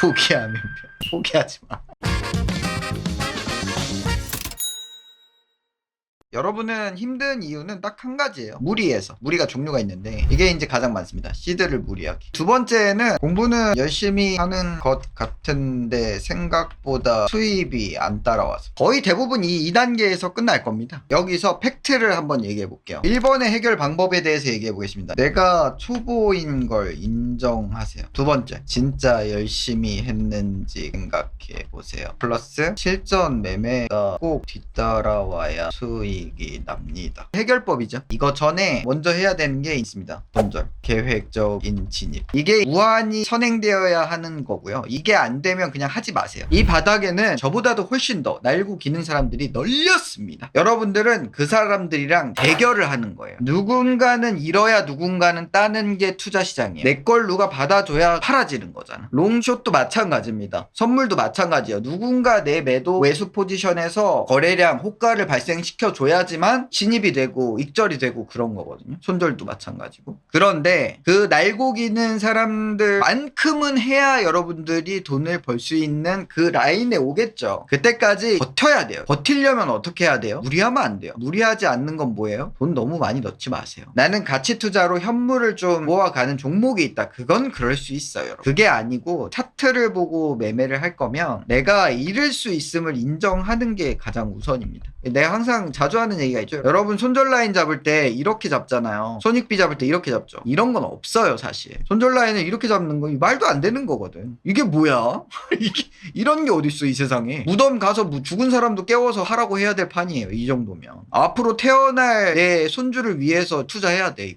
포기하면 별. 포기하지 마. 여러분은 힘든 이유는 딱 한 가지예요. 무리해서. 무리가 종류가 있는데 이게 이제 가장 많습니다. 시드를 무리하기. 두 번째는 공부는 열심히 하는 것 같은데 생각보다 수입이 안 따라와서 거의 대부분 이 2단계에서 끝날 겁니다. 여기서 팩트를 한번 얘기해 볼게요. 1번의 해결 방법에 대해서 얘기해 보겠습니다. 내가 초보인 걸 인정하세요. 두 번째, 진짜 열심히 했는지 생각해 보세요. 플러스 실전 매매가 꼭 뒤따라와야 수익 이 납니다. 해결법이죠. 이거 전에 먼저 해야 되는 게 있습니다. 손절, 계획적인 진입. 이게 무한히 선행되어야 하는 거고요. 이게 안 되면 그냥 하지 마세요. 이 바닥에는 저보다도 훨씬 더 날고 기는 사람들이 널렸습니다. 여러분들은 그 사람들이랑 대결을 하는 거예요. 누군가는 잃어야 누군가는 따는 게 투자 시장이에요. 내 걸 누가 받아줘야 팔아지는 거잖아. 롱숏도 마찬가지입니다. 선물도 마찬가지예요. 누군가 내 매도 외수 포지션에서 거래량 호가를 발생시켜 줘야 지만 진입이 되고 익절이 되고 그런 거거든요. 손절도 마찬가지고. 그런데 그 날고 기는 사람들만큼은 해야 여러분들이 돈을 벌 수 있는 그 라인에 오겠죠. 그때까지 버텨야 돼요. 버티려면 어떻게 해야 돼요? 무리하면 안 돼요. 무리하지 않는 건 뭐예요? 돈 너무 많이 넣지 마세요. 나는 가치 투자로 현물을 좀 모아가는 종목이 있다. 그건 그럴 수 있어요. 여러분. 그게 아니고 차트를 보고 매매를 할 거면 내가 잃을 수 있음을 인정하는 게 가장 우선입니다. 내가 항상 자주 하는 얘기가 있죠. 여러분 손절 라인 잡을 때 이렇게 잡잖아요. 손익비 잡을 때 이렇게 잡죠. 이런 건 없어요, 사실. 손절 라인을 이렇게 잡는 거 말도 안 되는 거거든. 이게 뭐야? 이게 이런 게 어딨어, 이 세상에. 무덤 가서 뭐 죽은 사람도 깨워서 하라고 해야 될 판이에요, 이 정도면. 앞으로 태어날 내 손주를 위해서 투자해야 돼,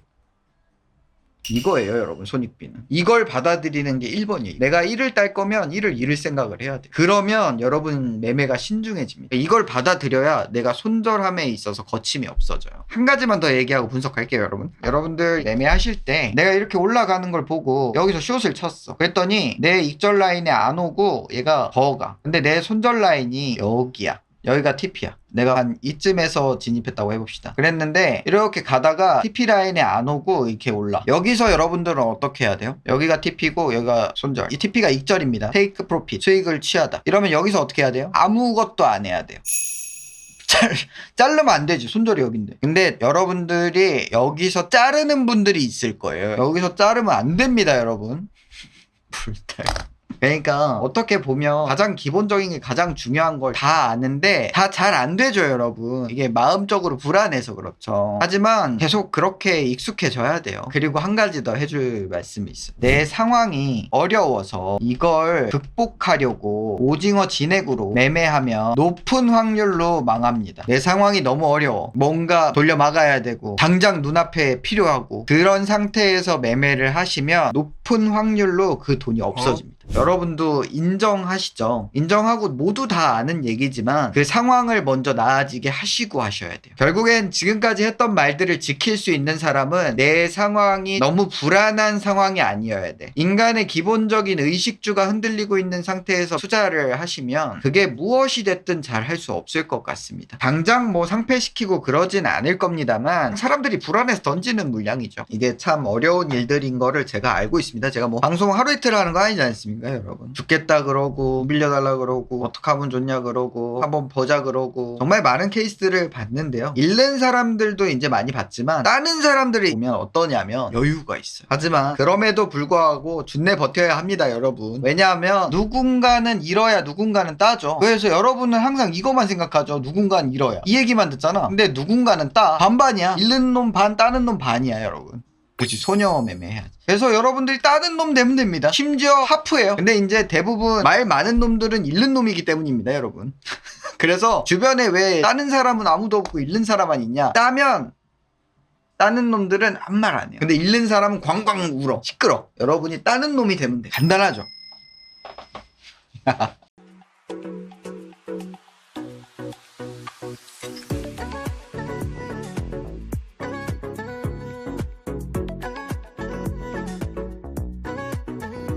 이거. 이거예요, 여러분, 손익비는. 이걸 받아들이는 게 1번이에요. 내가 1을 딸 거면 1을 잃을 생각을 해야 돼. 그러면 여러분 매매가 신중해집니다. 이걸 받아들여야 내가 손절함에 있어서 거침이 없어져요. 한 가지만 더 얘기하고 분석할게요, 여러분. 여러분들 매매하실 때 내가 이렇게 올라가는 걸 보고 여기서 숏을 쳤어. 그랬더니 내 익절 라인에 안 오고 얘가 더 가. 근데 내 손절 라인이 여기야. 여기가 TP야. 내가 한 이쯤에서 진입했다고 해봅시다. 그랬는데 이렇게 가다가 TP 라인에 안 오고 이렇게 올라. 여기서 여러분들은 어떻게 해야 돼요? 여기가 TP고 여기가 손절. 이 TP가 익절입니다. 테이크 프로핏. 수익을 취하다. 이러면 여기서 어떻게 해야 돼요? 아무것도 안 해야 돼요. 잘, 자르면 안 되지. 손절이 여긴데. 근데 여러분들이 여기서 자르는 분들이 있을 거예요. 여기서 자르면 안 됩니다, 여러분. 불탈. 그러니까 어떻게 보면 가장 기본적인 게 가장 중요한 걸 다 아는데 다 잘 안 되죠 여러분. 이게 마음적으로 불안해서 그렇죠. 하지만 계속 그렇게 익숙해져야 돼요. 그리고 한 가지 더 해줄 말씀이 있어요. 내 상황이 어려워서 이걸 극복하려고 오징어 진액으로 매매하면 높은 확률로 망합니다. 내 상황이 너무 어려워. 뭔가 돌려 막아야 되고 당장 눈앞에 필요하고 그런 상태에서 매매를 하시면 높은 확률로 그 돈이 없어집니다 여러분도 인정하시죠? 인정하고 모두 다 아는 얘기지만 그 상황을 먼저 나아지게 하시고 하셔야 돼요. 결국엔 지금까지 했던 말들을 지킬 수 있는 사람은 내 상황이 너무 불안한 상황이 아니어야 돼. 인간의 기본적인 의식주가 흔들리고 있는 상태에서 투자를 하시면 그게 무엇이 됐든 잘 할 수 없을 것 같습니다. 당장 뭐 상패시키고 그러진 않을 겁니다만 사람들이 불안해서 던지는 물량이죠. 이게 참 어려운 일들인 거를 제가 알고 있습니다. 제가 뭐 방송 하루 이틀 하는 거 아니지 않습니까? 여러분? 죽겠다 그러고 빌려달라 그러고 어떻게 하면 좋냐 그러고 한번 보자 그러고. 정말 많은 케이스들을 봤는데요. 잃는 사람들도 이제 많이 봤지만 따는 사람들이 보면 어떠냐면 여유가 있어요. 하지만 그럼에도 불구하고 준내 버텨야 합니다 여러분. 왜냐하면 누군가는 잃어야 누군가는 따죠. 그래서 여러분은 항상 이것만 생각하죠. 누군가는 잃어야. 이 얘기만 듣잖아. 근데 누군가는 따. 반반이야. 잃는 놈 반 따는 놈 반이야 여러분. 그치 소녀 매매 해야지 그래서 여러분들이 따는 놈 되면 됩니다. 심지어 하프예요. 근데 이제 대부분 말 많은 놈들은 잃는 놈이기 때문입니다 여러분. 그래서 주변에 왜 따는 사람은 아무도 없고 잃는 사람만 있냐? 따면 따는 놈들은 아무 말 안 해요. 근데 잃는 사람은 광광 울어. 시끄러. 여러분이 따는 놈이 되면 돼. 간단하죠